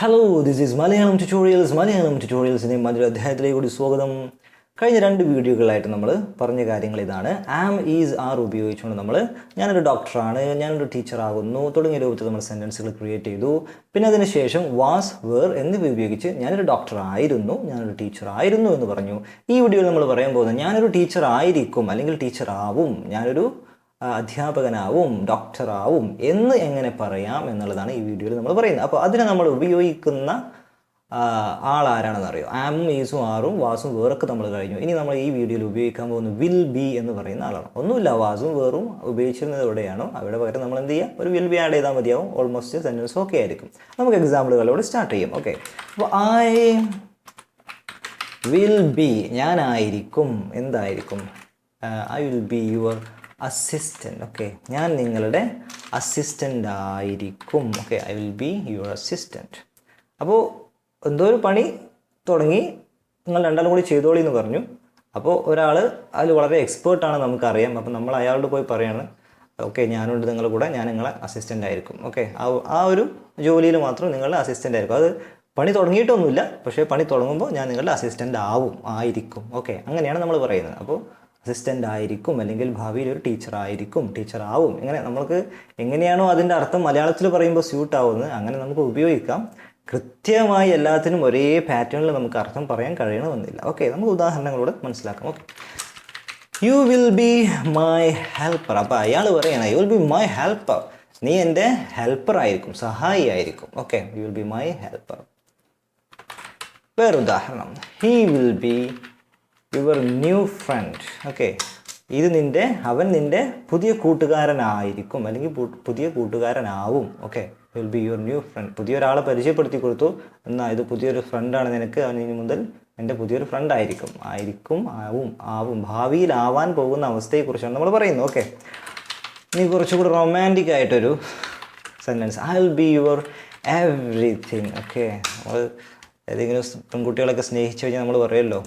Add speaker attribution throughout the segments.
Speaker 1: Hello this is Malayalam tutorials Malayalam ട്യൂട്ടോറിയൽസിന്റെ മറ്റൊരു അധ്യായത്തിലേക്ക് കൂടി സ്വാഗതം. കഴിഞ്ഞ രണ്ട് വീഡിയോകളായിട്ട് നമ്മൾ പറഞ്ഞ കാര്യങ്ങൾ ഇതാണ്. ആം ഈസ് ആർ ഉപയോഗിച്ചുകൊണ്ട് നമ്മൾ ഞാനൊരു ഡോക്ടറാണ് ഞാനൊരു ടീച്ചറാകുന്നു തുടങ്ങിയ രൂപത്തിൽ നമ്മൾ സെന്റൻസുകൾ ക്രിയേറ്റ് ചെയ്തു. പിന്നെ അതിന് ശേഷം വാസ് വേർ എന്നിവ ഉപയോഗിച്ച് ഞാനൊരു ഡോക്ടറായിരുന്നു ഞാനൊരു ടീച്ചർ ആയിരുന്നു എന്ന് പറഞ്ഞു. ഈ വീഡിയോയിൽ നമ്മൾ പറയാൻ പോകുന്നത് ഞാനൊരു ടീച്ചർ ആയിരിക്കും അല്ലെങ്കിൽ ടീച്ചർ ആവും ഞാനൊരു അധ്യാപകനാവും ഡോക്ടറാവും എന്ന് എങ്ങനെ പറയാം എന്നുള്ളതാണ് ഈ വീഡിയോയിൽ നമ്മൾ പറയുന്നത്. അപ്പോൾ അതിന് നമ്മൾ ഉപയോഗിക്കുന്ന ആളാരാണെന്ന് അറിയോ ആം ഈസും ആറും വാസും വേറൊക്കെ നമ്മൾ കഴിഞ്ഞു. ഇനി നമ്മൾ ഈ വീഡിയോയിൽ ഉപയോഗിക്കാൻ പോകുന്ന വിൽ ബി എന്ന് പറയുന്ന ആളാണ്. ഒന്നുമില്ല വാസും വേറും ഉപയോഗിച്ചിരുന്നത് എവിടെയാണോ അവിടെ പകരം നമ്മൾ എന്ത് ചെയ്യുക? ഒരു വിൽ ബി ആഡ് ചെയ്താൽ മതിയാവും. ഓൾമോസ്റ്റ് സെന്റൻസ് ഓക്കെ ആയിരിക്കും. നമുക്ക് എക്സാമ്പിളുകളോട് സ്റ്റാർട്ട് ചെയ്യാം. ഓക്കെ അപ്പോൾ ഐ വിൽ ബി ഞാനായിരിക്കും. എന്തായിരിക്കും? I will be your assistant okay ഞാൻ നിങ്ങളുടെ അസിസ്റ്റന്റ് ആയിരിക്കും. Okay I will be your assistant അപ്പോൾ എന്തോ ഒരു പണി തുടങ്ങി. നിങ്ങൾ രണ്ടാളും കൂടി ചെയ്തോളി എന്ന് പറഞ്ഞു. അപ്പോൾ ഒരാൾ അതിൽ വളരെ എക്സ്പേർട്ടാണ് നമുക്കറിയാം. അപ്പോൾ നമ്മൾ അയാളോട് പോയി പറയാണ് ഓക്കെ ഞാനുണ്ട് നിങ്ങളുടെ കൂടെ. ഞാൻ നിങ്ങളെ അസിസ്റ്റന്റ് ആയിരിക്കും. ഓക്കെ ആ ആ ഒരു ജോലിയിൽ മാത്രം നിങ്ങളുടെ അസിസ്റ്റന്റ് ആയിരിക്കും. അത് പണി തുടങ്ങിയിട്ടൊന്നുമില്ല. പക്ഷേ പണി തുടങ്ങുമ്പോൾ ഞാൻ നിങ്ങളുടെ അസിസ്റ്റന്റ് ആവും ആയിരിക്കും. ഓക്കെ അങ്ങനെയാണ് നമ്മൾ പറയുന്നത്. അപ്പോൾ അസിസ്റ്റന്റ് ആയിരിക്കും അല്ലെങ്കിൽ ഭാവിയിൽ ഒരു ടീച്ചർ ആയിരിക്കും ടീച്ചർ ആവും. ഇങ്ങനെ നമ്മൾക്ക് എങ്ങനെയാണോ അതിന്റെ അർത്ഥം മലയാളത്തിൽ പറയുമ്പോൾ സ്യൂട്ട് ആവുന്നത് അങ്ങനെ നമുക്ക് ഉപയോഗിക്കാം. കൃത്യമായി എല്ലാത്തിനും ഒരേ പാറ്റേണിൽ നമുക്ക് അർത്ഥം പറയാൻ കഴിയണമെന്നില്ല. ഓക്കെ നമുക്ക് ഉദാഹരണങ്ങളോട് മനസ്സിലാക്കാം. Okay you will be my helper അപ്പോൾ അയാൾ പറയണം you will be my helper നീ എന്റെ ഹെൽപ്പർ ആയിരിക്കും സഹായി ആയിരിക്കും. Okay you will be my helper വേറൊരുദാഹരണം he will be your new friend okay ഇത് നിന്റെ അവൻ നിന്റെ പുതിയ കൂട്ടുകാരനായിരിക്കും. അല്ലെങ്കിൽ പുതിയ കൂട്ടുകാരനാവും. Okay will be your new friend പുതിയ ഒരാളെ പരിചയപ്പെടുത്തി കൊടുത്തു. എന്നാൽ ഇത് പുതിയൊരു ഫ്രണ്ടാണ് നിനക്ക്. അവൻ ഇനി മുതൽ എന്റെ പുതിയൊരു ഫ്രണ്ട് ആയിരിക്കും. ആയിരിക്കും ആവും ആവും. ഭാവിയിലാവാൻ പോകുന്ന അവസ്ഥയെക്കുറിച്ചാണ് നമ്മൾ പറയുന്നത്. ഓക്കെ ഇനി കുറച്ചുകൂടി റൊമാന്റിക് ആയിട്ടൊരു sentence I will be your everything okay നമ്മൾ ഏതെങ്കിലും പെൺകുട്ടികളൊക്കെ സ്നേഹിച്ചു കഴിഞ്ഞാൽ നമ്മൾ പറയുമല്ലോ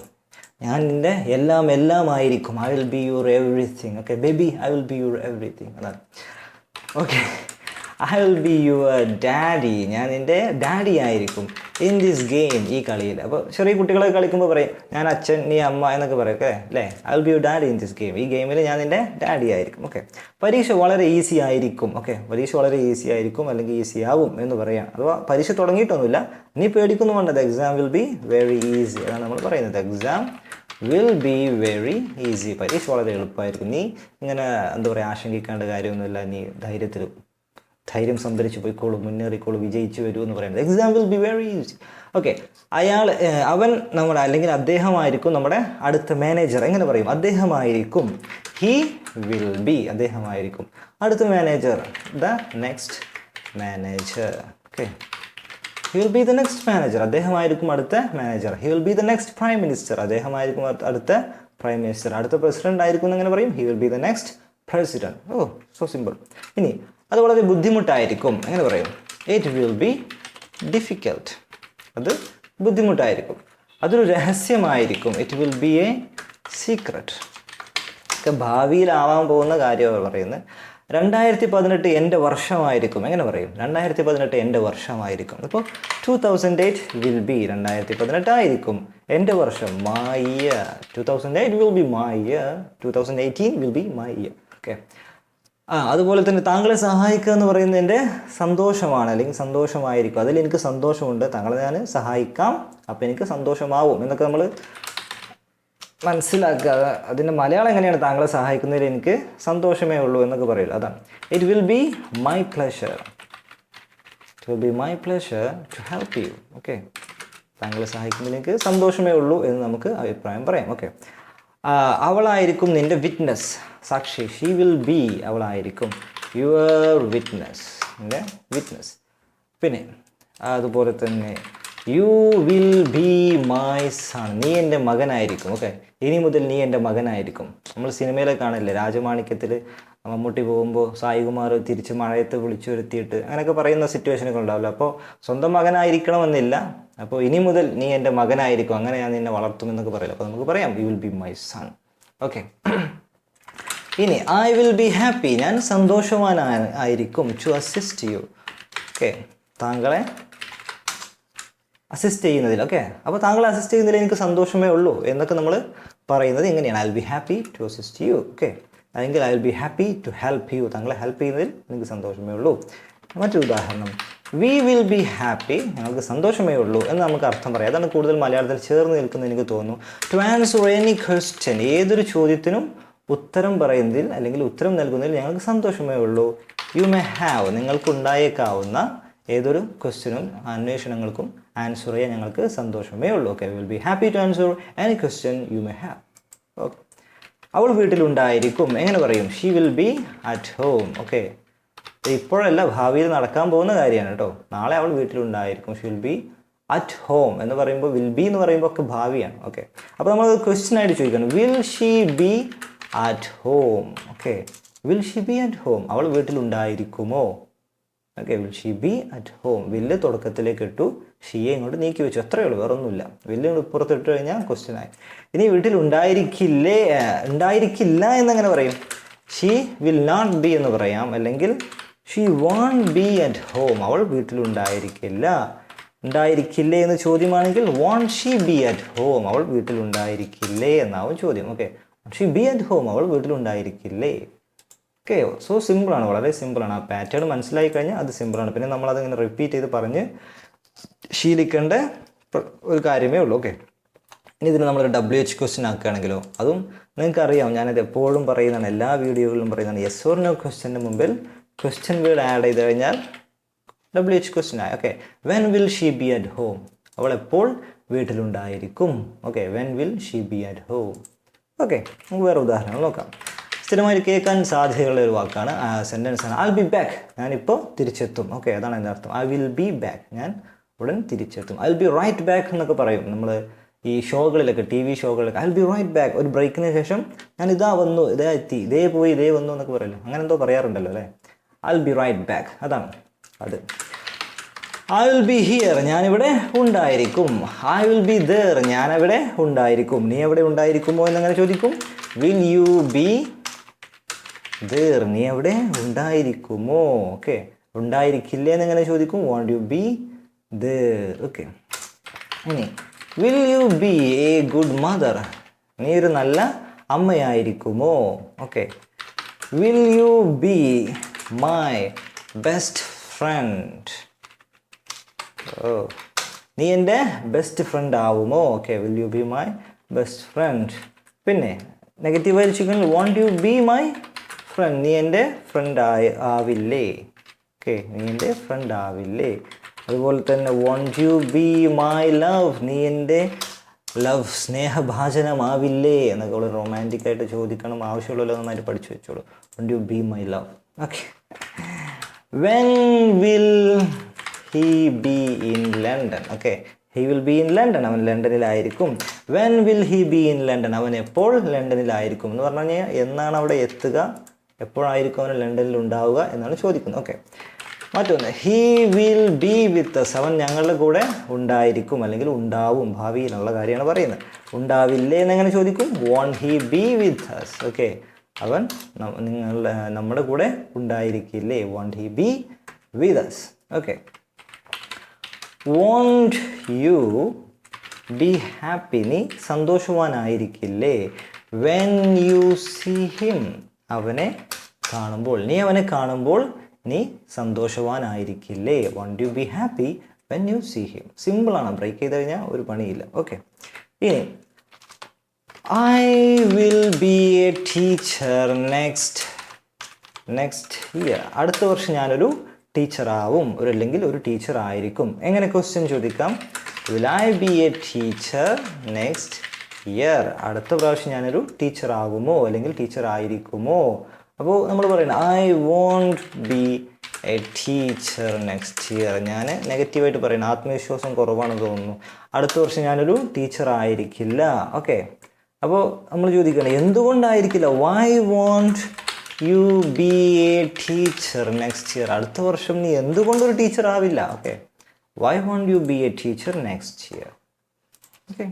Speaker 1: ഞാൻ നിന്റെ എല്ലാം എല്ലാം ആയിരിക്കും. I will be your everything okay baby I will be your everything അതാണ്. Okay I will be your daddy ഞാൻ നിന്റെ ഡാഡി ആയിരിക്കും. ഇൻ ദിസ് ഗെയിം ഈ കളിയിൽ. അപ്പോൾ ചെറിയ കുട്ടികളൊക്കെ കളിക്കുമ്പോൾ പറയും ഞാൻ അച്ഛൻ നീ അമ്മ എന്നൊക്കെ പറയും ഓക്കെ അല്ലേ? I will be your daddy in this game ഈ ഗെയിമിൽ ഞാൻ നിന്റെ ഡാഡി ആയിരിക്കും ഓക്കെ പരീക്ഷ വളരെ ഈസി ആയിരിക്കും ഓക്കെ പരീക്ഷ വളരെ ഈസി ആയിരിക്കും അല്ലെങ്കിൽ ഈസി ആവും എന്ന് പറയാം. അഥവാ പരീക്ഷ തുടങ്ങിയിട്ടൊന്നുമില്ല. നീ പേടിക്കുന്നു വേണ്ടത് exam will be very easy അതാണ് നമ്മൾ പറയുന്നത്. Exam will be very easy പരീക്ഷ വളരെ എളുപ്പമായിരിക്കും. നീ ഇങ്ങനെ എന്താ പറയുക ആശങ്കിക്കേണ്ട കാര്യമൊന്നുമില്ല. നീ ധൈര്യത്തിൽ ധൈര്യം സംഭരിച്ച് പോയിക്കോളൂ മുന്നേറിക്കോളൂ വിജയിച്ചു വരൂ എന്ന് പറയുന്നത്. Exam will be very easy okay അയാൾ അവൻ നമ്മുടെ അല്ലെങ്കിൽ അദ്ദേഹമായിരിക്കും നമ്മുടെ അടുത്ത മാനേജർ എങ്ങനെ പറയും? അദ്ദേഹമായിരിക്കും. ഹീ വിൽ ബി അദ്ദേഹമായിരിക്കും. അടുത്ത manager the next manager okay he will be the next manager അദ്ദേഹമായിരിക്കും അടുത്ത manager he will be the next prime minister അദ്ദേഹമായിരിക്കും അടുത്ത- പ്രൈം മിനിസ്റ്റർ അടുത്ത പ്രസിഡന്റ് ആയിരിക്കും എന്ന് എങ്ങനെ പറയും? He will be the next president oh so simple ഇനി അത് വളരെ ബുദ്ധിമുട്ടായിരിക്കും. എങ്ങനെ പറയും? ഇറ്റ് വിൽ ബി ഡിഫിക്കൽട്ട് അത് ബുദ്ധിമുട്ടായിരിക്കും. അതൊരു രഹസ്യമായിരിക്കും. It will be a secret ഒക്കെ ഭാവിയിലാവാൻ പോകുന്ന കാര്യമാണ് പറയുന്നത്. രണ്ടായിരത്തി പതിനെട്ട് എന്റെ വർഷമായിരിക്കും. എങ്ങനെ പറയും? രണ്ടായിരത്തി പതിനെട്ട് എന്റെ വർഷമായിരിക്കും. അപ്പോൾ two thousand eight will be രണ്ടായിരത്തി പതിനെട്ടായിരിക്കും എന്റെ വർഷം my year two thousand eight will be my year two thousand eighteen will be my year okay ആ അതുപോലെ തന്നെ താങ്കളെ സഹായിക്കുക എന്ന് പറയുന്നത് എന്റെ സന്തോഷമാണ്. അല്ലെങ്കിൽ സന്തോഷമായിരിക്കും. അതിൽ എനിക്ക് സന്തോഷമുണ്ട്. താങ്കളെ ഞാൻ സഹായിക്കാം. അപ്പോൾ എനിക്ക് സന്തോഷമാവും. എന്നൊക്കെ നമ്മൾ മനസ്സിലാക്കുക. അത് അതിന്റെ മലയാളം എങ്ങനെയാണ് താങ്കളെ സഹായിക്കുന്നതിൽ എനിക്ക് സന്തോഷമേ ഉള്ളൂ എന്നൊക്കെ പറയില്ല അതാണ്. It will be my pleasure it will be my pleasure to help you okay താങ്കളെ സഹായിക്കുന്നതിൽ എനിക്ക് സന്തോഷമേ ഉള്ളൂ എന്ന് നമുക്ക് അഭിപ്രായം പറയാം. ഓക്കെ അവളായിരിക്കും നിന്റെ വിറ്റ്നസ് സാക്ഷി ഷീ വിൽ ബി അവളായിരിക്കും യുവർ വിറ്റ്നസ് നിന്റെ വിറ്റ്നസ് പിന്നെ അതുപോലെ തന്നെ you will be my son നീ എന്റെ മകനായിരിക്കും ഓക്കെ ഇനി മുതൽ നീ എന്റെ മകനായിരിക്കും. നമ്മൾ സിനിമയിലെ കാണില്ലേ രാജമാണിക്യത്തിൽ മമ്മൂട്ടി പോകുമ്പോൾ സായികുമാർ തിരിച്ച് മഴയത്ത് വിളിച്ചു വരുത്തിയിട്ട് അങ്ങനെയൊക്കെ പറയുന്ന സിറ്റുവേഷനൊക്കെ ഉണ്ടാവില്ല? അപ്പോൾ സ്വന്തം മകനായിരിക്കണമെന്നില്ല. അപ്പോൾ ഇനി മുതൽ നീ എന്റെ മകനായിരിക്കും. അങ്ങനെ ഞാൻ നിന്നെ വളർത്തുമെന്നൊക്കെ പറയില്ല? അപ്പോൾ നമുക്ക് പറയാം you will be my son okay ഇനി ഐ വിൽ ബി ഹാപ്പി ഞാൻ സന്തോഷവാനായിരിക്കും ടു അസിസ്റ്റ് യു ഓക്കെ താങ്കളെ അസിസ്റ്റ് ചെയ്യുന്നതിൽ ഓക്കെ അപ്പോൾ താങ്കൾ അസിസ്റ്റ് ചെയ്യുന്നതിൽ എനിക്ക് സന്തോഷമേ ഉള്ളൂ എന്നൊക്കെ നമ്മൾ പറയുന്നത് എങ്ങനെയാണ് I will be happy to assist you okay അല്ലെങ്കിൽ I will be happy to help you താങ്കളെ ഹെൽപ്പ് ചെയ്യുന്നതിൽ എനിക്ക് സന്തോഷമേ ഉള്ളൂ. മറ്റൊരു ഉദാഹരണം. വി വിൽ ബി ഹാപ്പി ഞങ്ങൾക്ക് സന്തോഷമേ ഉള്ളൂ എന്ന് നമുക്ക് അർത്ഥം പറയാം. അതാണ് കൂടുതൽ മലയാളത്തിൽ ചേർന്ന് നിൽക്കുന്നത് എനിക്ക് തോന്നുന്നു. ടു ആൻസർ എനി ക്വസ്റ്റ്യൻ ഏതൊരു ചോദ്യത്തിനും ഉത്തരം പറയുന്നതിൽ അല്ലെങ്കിൽ ഉത്തരം നൽകുന്നതിൽ ഞങ്ങൾക്ക് സന്തോഷമേ ഉള്ളൂ. യു മേ ഹാവ് നിങ്ങൾക്കുണ്ടായേക്കാവുന്ന ഏതൊരു ക്വസ്റ്റ്യനും അന്വേഷണങ്ങൾക്കും ആൻസർ ചെയ്യാൻ ഞങ്ങൾക്ക് സന്തോഷമേ ഉള്ളൂ. Okay will be happy to answer any question you may have okay അവൾ വീട്ടിലുണ്ടായിരിക്കും. എങ്ങനെ പറയും? She will be at home okay ഇപ്പോഴല്ല ഭാവിയിൽ നടക്കാൻ പോകുന്ന കാര്യമാണ് കേട്ടോ. നാളെ അവൾ വീട്ടിലുണ്ടായിരിക്കും. She will be at home എന്ന് പറയുമ്പോൾ വിൽ ബി എന്ന് പറയുമ്പോൾ ഒക്കെ ഭാവിയാണ്. ഓക്കെ അപ്പോൾ നമ്മൾ ക്വസ്റ്റ്യൻ ആയിട്ട് ചോദിക്കണം. Will she be at home okay will she be at home അവൾ വീട്ടിലുണ്ടായിരിക്കുമോ? Okay will she be at home will തുടക്കത്തിലേക്ക് ഇട്ടു. ഷീയെ ഇങ്ങോട്ട് നീക്കി വെച്ചു. അത്രയേ ഉള്ളൂ വേറെ ഒന്നുമില്ല വില്ല് ഇപ്പുറത്ത് ഇട്ട് കഴിഞ്ഞാൽ ക്വസ്റ്റ്യൻ ആയി. ഇനി വീട്ടിൽ ഉണ്ടായിരിക്കില്ലേ ഉണ്ടായിരിക്കില്ല എന്നങ്ങനെ പറയും. ഷീ വിൽ നോട്ട് ബി എന്ന് പറയാം. അല്ലെങ്കിൽ she won't be at home അവൾ വീട്ടിലുണ്ടായിരിക്കില്ല ഉണ്ടായിരിക്കില്ലേ. എന്ന് ചോദ്യമാണെങ്കിൽ won't she be at home അവൾ വീട്ടിലുണ്ടായിരിക്കില്ലേ എന്നാവും ചോദ്യം. Okay she be at home അവൾ വീട്ടിലുണ്ടായിരിക്കില്ലേ ഓക്കെ സോ സിമ്പിളാണ് വളരെ സിമ്പിളാണ് ആ പാറ്റേൺ മനസ്സിലായി കഴിഞ്ഞാൽ അത് സിമ്പിളാണ് പിന്നെ നമ്മൾ അതിങ്ങനെ റിപ്പീറ്റ് ചെയ്ത് പറഞ്ഞ് ശീലിക്കേണ്ട ഒരു കാര്യമേ ഉള്ളൂ ഓക്കെ ഇനി ഇതിന് നമ്മൾ ഡബ്ല്യു എച്ച് ക്വസ്റ്റ്യൻ ആക്കുകയാണെങ്കിലോ അതും നിങ്ങൾക്കറിയാം. ഞാനത് എപ്പോഴും പറയുന്നതാണ് എല്ലാ വീഡിയോകളിലും പറയുന്നതാണ് യെസ് ഓർ നോ ക്വസ്റ്റ്യന്റെ മുമ്പിൽ ക്വസ്റ്റ്യൻ വേർഡ് ആഡ് ചെയ്ത് കഴിഞ്ഞാൽ ഡബ്ല്യു എച്ച് ക്വസ്റ്റ്യൻ ആയി okay when will she be at home അവൾ എപ്പോൾ വീട്ടിലുണ്ടായിരിക്കും okay when will she be at home okay നമുക്ക് വേറെ ഉദാഹരണങ്ങൾ നോക്കാം. സ്ഥിരമായി കേൾക്കാൻ സാധ്യതയുള്ള ഒരു വാക്കാണ് സെന്റൻസ് ആണ്. ഐ ബി ബാക്ക് ഞാനിപ്പോൾ തിരിച്ചെത്തും. ഓക്കെ അതാണ് എന്റെ അർത്ഥം. ഐ വിൽ ബി ബാക്ക് ഞാൻ ഉടൻ തിരിച്ചെത്തും. I will be right back എന്നൊക്കെ പറയും നമ്മൾ ഈ ഷോകളിലൊക്കെ T V ഷോകളിലൊക്കെ. I will be right back ഒരു ബ്രേക്കിന് ശേഷം ഞാൻ ഇതാ വന്നു ഇതാ എത്തി ഇതേ പോയി ഇതേ വന്നു എന്നൊക്കെ പറയല്ലോ? അങ്ങനെ എന്തോ പറയാറുണ്ടല്ലോ അല്ലേ? I will be right back അതാണ് അത്. ഐ വിൽ ബി ഹിയർ ഞാനിവിടെ ഉണ്ടായിരിക്കും. ഐ വിൽ ബി ദർ ഞാനവിടെ ഉണ്ടായിരിക്കും. നീ എവിടെ ഉണ്ടായിരിക്കുമോ എന്നങ്ങനെ ചോദിക്കും. വിൽ യു ബി ദർ നീ എവിടെ? ഉണ്ടായിരിക്കുമോ? ഓക്കെ. ഉണ്ടായിരിക്കില്ലേ എന്നെങ്ങനെ ചോദിക്കും? Won't you be there okay. ഇനി will you be a good mother നീ ഒരു നല്ല അമ്മയായിരിക്കുമോ? Okay. Will you be my best friend oh. നീ എന്റെ ബെസ്റ്റ് ഫ്രണ്ട് ആവുമോ? Okay. Will you be my best friend പിന്നെ നെഗറ്റീവ് ആയിരിക്കും won't you be my friend നീ എന്റെ ഫ്രണ്ട് ആയി ആവില്ലേ? ഓക്കെ നീ എന്റെ ഫ്രണ്ട് ആവില്ലേ? അതുപോലെ തന്നെ won't you be my love നീ എന്റെ ലവ് സ്നേഹഭാചനമാവില്ലേ എന്നൊക്കെ വളരെ റൊമാന്റിക് ആയിട്ട് ചോദിക്കണം ആവശ്യമുള്ളല്ലോ നന്നായിട്ട് പഠിച്ചു വെച്ചോളൂ. Won't you be my love okay when will he be in London okay he will be in London അവൻ ലണ്ടനിലായിരിക്കും. When will he be in London അവൻ എപ്പോൾ ലണ്ടനിലായിരിക്കും എന്ന് പറഞ്ഞു കഴിഞ്ഞാൽ എന്നാണ് അവിടെ എത്തുക? എപ്പോഴായിരിക്കും അവൻ ലണ്ടനിൽ ഉണ്ടാവുക എന്നാണ് ചോദിക്കുന്നത്. ഓക്കെ മറ്റൊന്ന് he will be with us അവൻ ഞങ്ങളുടെ കൂടെ ഉണ്ടായിരിക്കും അല്ലെങ്കിൽ ഉണ്ടാവും ഭാവിയിൽ ഭാവിയിലുള്ള കാര്യമാണ് പറയുന്നത്. ഉണ്ടാവില്ലേ എന്നെങ്ങനെ ചോദിക്കും? Won't he be with us okay അവൻ നിങ്ങളുടെ നമ്മുടെ കൂടെ ഉണ്ടായിരിക്കില്ലേ? Won't he be with us okay won't you be happy നീ സന്തോഷവാനായിരിക്കില്ലേ? വെൻ യു സി ഹിം അവനെ കാണുമ്പോൾ നീ അവനെ കാണുമ്പോൾ നീ സന്തോഷവാനായിരിക്കില്ലേ. Won't you be happy when you see him സിമ്പിളാണ് ബ്രേക്ക് ചെയ്ത് കഴിഞ്ഞാൽ ഒരു പണിയില്ല. ഓക്കെ ഇനി I will be a teacher next next year അടുത്ത വർഷം ഞാനൊരു ടീച്ചറാവും ഒരു അല്ലെങ്കിൽ ഒരു ടീച്ചർ ആയിരിക്കും. എങ്ങനെ ക്വസ്റ്റ്യൻ ചോദിക്കാം? Will I be a teacher next year അടുത്ത പ്രാവശ്യം ഞാനൊരു ടീച്ചർ ആകുമോ അല്ലെങ്കിൽ ടീച്ചർ ആയിരിക്കുമോ? അപ്പോൾ നമ്മൾ പറയുന്നത് I won't be a teacher next year ഞാൻ നെഗറ്റീവായിട്ട് പറയുന്നത് ആത്മവിശ്വാസം കുറവാണെന്ന് തോന്നുന്നു. അടുത്ത വർഷം ഞാനൊരു ടീച്ചർ ആയിരിക്കില്ല. ഓക്കെ അപ്പോൾ നമ്മൾ ചോദിക്കണം എന്തുകൊണ്ടായിരിക്കില്ല? Why won't you be a teacher next year അടുത്ത വർഷം നീ എന്തുകൊണ്ടൊരു ടീച്ചർ ആവില്ല? Okay why won't you be a teacher next year okay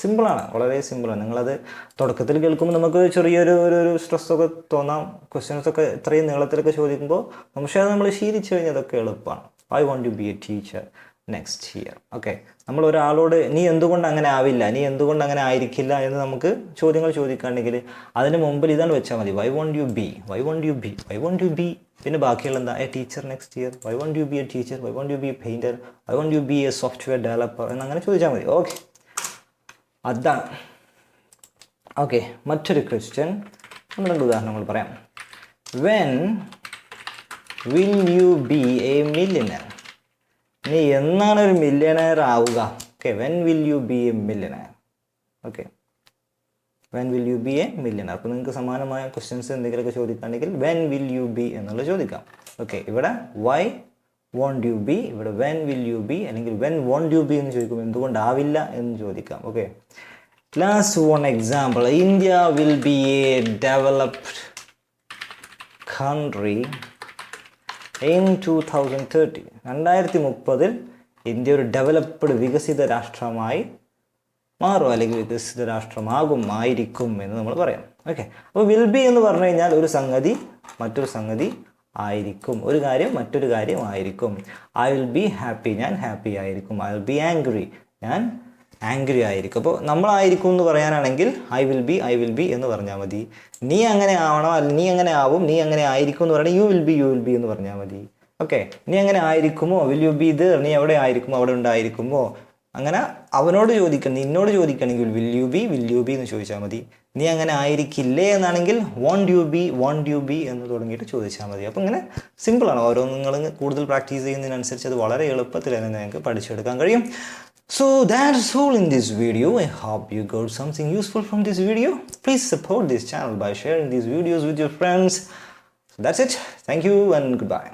Speaker 1: സിമ്പിളാണ്. വളരെ സിമ്പിളാണ്. നിങ്ങളത് തുടക്കത്തിൽ കേൾക്കുമ്പോൾ നമുക്ക് ചെറിയൊരു ഒരു ഒരു സ്ട്രെസ്സൊക്കെ തോന്നാം. ക്വസ്റ്റ്യൻസ് ഒക്കെ ഇത്രയും നീളത്തിലൊക്കെ ചോദിക്കുമ്പോൾ പക്ഷേ അത് നമ്മൾ ശീലിച്ചു കഴിഞ്ഞാൽ അതൊക്കെ എളുപ്പമാണ്. I won't you be a teacher next year okay നമ്മൾ ഒരാളോട് നീ എന്തുകൊണ്ട് അങ്ങനെ ആവില്ല? നീ എന്തുകൊണ്ട് അങ്ങനെ ആയിരിക്കില്ല? എന്ന് നമുക്ക് ചോദ്യങ്ങൾ ചോദിക്കുകയാണെങ്കിൽ അതിന് മുമ്പിൽ ഇതാണ് വെച്ചാൽ മതി. Why won't you be why won't you be why won't you be പിന്നെ ബാക്കിയുള്ള എന്താ? A teacher next year why won't you be a teacher why won't you be a painter why won't you be a software developer എന്നങ്ങനെ ചോദിച്ചാൽ മതി. Okay അതാണ്. Okay മറ്റൊരു question നമ്മൾ രണ്ട് ഉദാഹരണങ്ങൾ പറയാം. When will you be a millionaire നീ എന്നാണ് ഒരു മില്യണയർ ആവുക? Okay when will you be a millionaire okay when will you be a millionaire അപ്പോൾ നിങ്ങൾക്ക് സമാനമായ ക്വസ്റ്റ്യൻസ് എന്തെങ്കിലുമൊക്കെ ചോദിക്കുകയാണെങ്കിൽ വെൻ വിൽ യു ബി എന്നുള്ളത് ചോദിക്കാം. ഓക്കെ ഇവിടെ വൈ വോണ്ട് യു ബി ഇവിടെ വെൻ വിൽ യു ബി അല്ലെങ്കിൽ വെൻ വോണ്ട് യു ബി എന്ന് ചോദിക്കുമ്പോൾ എന്തുകൊണ്ടാവില്ല എന്ന് ചോദിക്കാം. Okay class one example India will be a developed country in two thousand thirty രണ്ടായിരത്തി മുപ്പതിൽ ഇന്ത്യ ഒരു ഡെവലപ്ഡ് വികസിത രാഷ്ട്രമായി മാറും അല്ലെങ്കിൽ വികസിത രാഷ്ട്രമാകും ആയിരിക്കും എന്ന് നമ്മൾ പറയാം. ഓക്കെ അപ്പോൾ വിൽ ബി എന്ന് പറഞ്ഞു കഴിഞ്ഞാൽ ഒരു സംഗതി മറ്റൊരു സംഗതി ആയിരിക്കും. ഒരു കാര്യം മറ്റൊരു കാര്യം ആയിരിക്കും. ഐ വിൽ ബി ഹാപ്പി ഞാൻ ഹാപ്പി ആയിരിക്കും. ഐ വിൽ ബി ആംഗ്രി ഞാൻ ആംഗ്രി ആയിരിക്കും. അപ്പോൾ നമ്മളായിരിക്കും എന്ന് പറയാനാണെങ്കിൽ I will be I will be എന്ന് പറഞ്ഞാൽ മതി. നീ അങ്ങനെ ആവണം അല്ല നീ അങ്ങനെ ആവും നീ അങ്ങനെ ആയിരിക്കും എന്ന് പറഞ്ഞാൽ you will be you will be എന്ന് പറഞ്ഞാൽ മതി. ഓക്കെ നീ അങ്ങനെ ആയിരിക്കുമോ? വിൽ യു ബി ഇത് നീ എവിടെ ആയിരിക്കുമോ? അവിടെ ഉണ്ടായിരിക്കുമോ? അങ്ങനെ അവനോട് ചോദിക്കണം നിന്നോട് ചോദിക്കണമെങ്കിൽ will you be will you be എന്ന് ചോദിച്ചാൽ മതി. നീ അങ്ങനെ ആയിരിക്കില്ലേ? എന്നാണെങ്കിൽ won't you be won't you be എന്ന് തുടങ്ങിയിട്ട് ചോദിച്ചാൽ മതി. അപ്പോൾ ഇങ്ങനെ സിമ്പിളാണ് ഓരോ നിങ്ങൾ കൂടുതൽ പ്രാക്ടീസ് ചെയ്യുന്നതിനനുസരിച്ച് അത് വളരെ എളുപ്പത്തിൽ തന്നെ നിങ്ങൾക്ക് പഠിച്ചെടുക്കാൻ കഴിയും. So that's all in this video I hope you got something useful from this video please support this channel by sharing these videos with your friends that's it thank you and goodbye